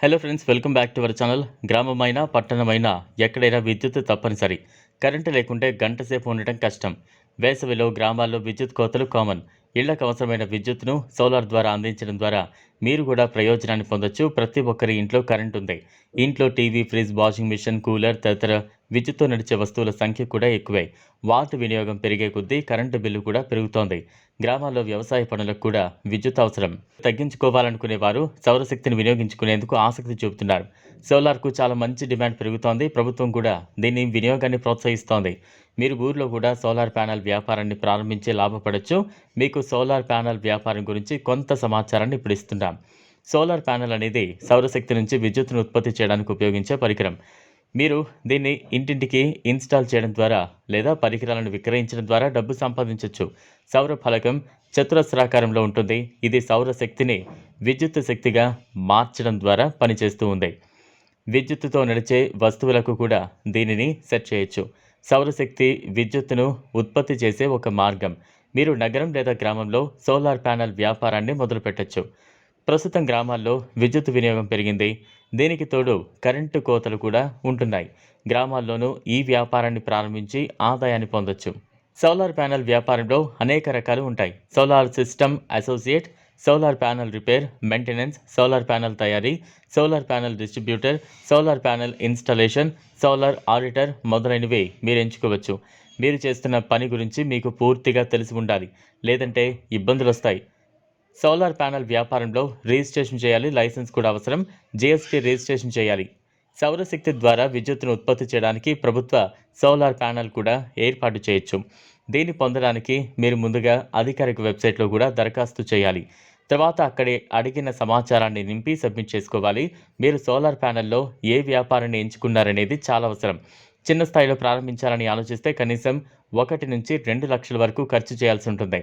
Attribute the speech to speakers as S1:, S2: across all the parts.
S1: Hello friends welcome back to our channel గ్రామమైన పట్టణమైన ఎక్కడైనా విద్యుత్ తప్పనిసరి. కరెంటు లేకుంటే గంట సేపు ఉండటం కష్టం. వేసవిలో గ్రామాల్లో విద్యుత్ కోతలు కామన్. ఇళ్ళకు అవసరమైన విద్యుత్ను సోలార్ ద్వారా అందించడం ద్వారా మీరు కూడా ప్రయోజనాన్ని పొందొచ్చు. ప్రతి ఒక్కరి ఇంట్లో కరెంట్ ఉంది. ఇంట్లో TV fridge washing machine cooler తదితర విద్యుత్తో నడిచే వస్తువుల సంఖ్య కూడా ఎక్కువై వాటి వినియోగం పెరిగే కొద్దీ కరెంటు బిల్లు కూడా పెరుగుతోంది. గ్రామాల్లో వ్యవసాయ పనులకు కూడా విద్యుత్ అవసరం. తగ్గించుకోవాలనుకునే వారు సౌరశక్తిని వినియోగించుకునేందుకు ఆసక్తి చూపుతున్నారు. సోలార్కు చాలా మంచి డిమాండ్ పెరుగుతోంది. ప్రభుత్వం కూడా దీని వినియోగాన్ని ప్రోత్సహిస్తోంది. మీరు ఊర్లో కూడా సోలార్ ప్యానెల్ వ్యాపారాన్ని ప్రారంభించే లాభపడచ్చు. మీకు సోలార్ ప్యానెల్ వ్యాపారం గురించి కొంత సమాచారాన్ని ఇప్పుడు ఇస్తున్నాం. సోలార్ ప్యానెల్ అనేది సౌరశక్తి నుంచి విద్యుత్తును ఉత్పత్తి చేయడానికి ఉపయోగించే పరికరం. మీరు దీన్ని ఇంటింటికి ఇన్స్టాల్ చేయడం ద్వారా లేదా పరికరాలను విక్రయించడం ద్వారా డబ్బు సంపాదించవచ్చు సౌర ఫలకం చతురస్రాకారంలో ఉంటుంది. ఇది సౌర శక్తిని విద్యుత్ శక్తిగా మార్చడం ద్వారా పనిచేస్తూ ఉంది. విద్యుత్తుతో నడిచే వస్తువులకు కూడా దీనిని సెట్ చేయొచ్చు. సౌరశక్తి విద్యుత్తును ఉత్పత్తి చేసే ఒక మార్గం. మీరు నగరం లేదా గ్రామంలో సోలార్ ప్యానెల్ వ్యాపారాన్ని మొదలుపెట్టచ్చు. ప్రస్తుతం గ్రామాల్లో విద్యుత్ వినియోగం పెరిగింది. దీనికి తోడు కరెంటు కోతలు కూడా ఉంటున్నాయి. గ్రామాల్లోనూ ఈ వ్యాపారాన్ని ప్రారంభించి ఆదాయాన్ని పొందొచ్చు. సోలార్ ప్యానెల్ వ్యాపారంలో అనేక రకాలు ఉంటాయి. Solar system associate solar panel repair maintenance solar panel తయారీ solar panel distributor solar panel installation solar auditor మొదలైనవి మీరు ఎంచుకోవచ్చు. మీరు చేస్తున్న పని గురించి మీకు పూర్తిగా తెలిసి ఉండాలి. లేదంటే ఇబ్బందులు వస్తాయి సోలార్ ప్యానెల్ వ్యాపారంలో రిజిస్ట్రేషన్ చేయాలి లైసెన్స్ కూడా అవసరం. జిఎస్టీ రిజిస్ట్రేషన్ చేయాలి. సౌరశక్తి ద్వారా విద్యుత్తును ఉత్పత్తి చేయడానికి ప్రభుత్వ సోలార్ ప్యానెల్ కూడా ఏర్పాటు చేయొచ్చు. దీన్ని పొందడానికి మీరు ముందుగా అధికారిక వెబ్సైట్లో కూడా దరఖాస్తు చేయాలి. తర్వాత అక్కడే అడిగిన సమాచారాన్ని నింపి సబ్మిట్ చేసుకోవాలి. మీరు సోలార్ ప్యానెల్లో ఏ వ్యాపారాన్ని ఎంచుకున్నారనేది చాలా అవసరం. చిన్న స్థాయిలో ప్రారంభించాలని ఆలోచిస్తే కనీసం ఒకటి నుంచి రెండు లక్షల వరకు ఖర్చు చేయాల్సి ఉంటుంది.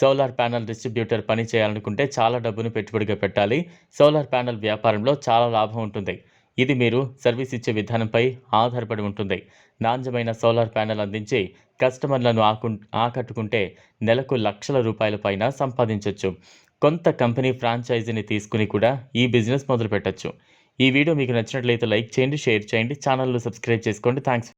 S1: సోలార్ ప్యానల్ డిస్ట్రిబ్యూటర్ పని చేయాలనుకుంటే చాలా డబ్బును పెట్టుబడిగా పెట్టాలి. సోలార్ ప్యానల్ వ్యాపారంలో చాలా లాభం ఉంటుంది. ఇది మీరు సర్వీస్ ఇచ్చే విధానంపై ఆధారపడి ఉంటుంది. నాణ్యమైన సోలార్ ప్యానెల్ అందించి కస్టమర్లను ఆకు ఆకట్టుకుంటే నెలకు లక్షల రూపాయల పైన సంపాదించవచ్చు కొంత కంపెనీ ఫ్రాంచైజీని తీసుకుని కూడా ఈ బిజినెస్ మొదలుపెట్టచ్చు. ఈ వీడియో మీకు నచ్చినట్లయితే లైక్ చేయండి షేర్ చేయండి ఛానల్లో సబ్స్క్రైబ్ చేసుకోండి. థ్యాంక్స్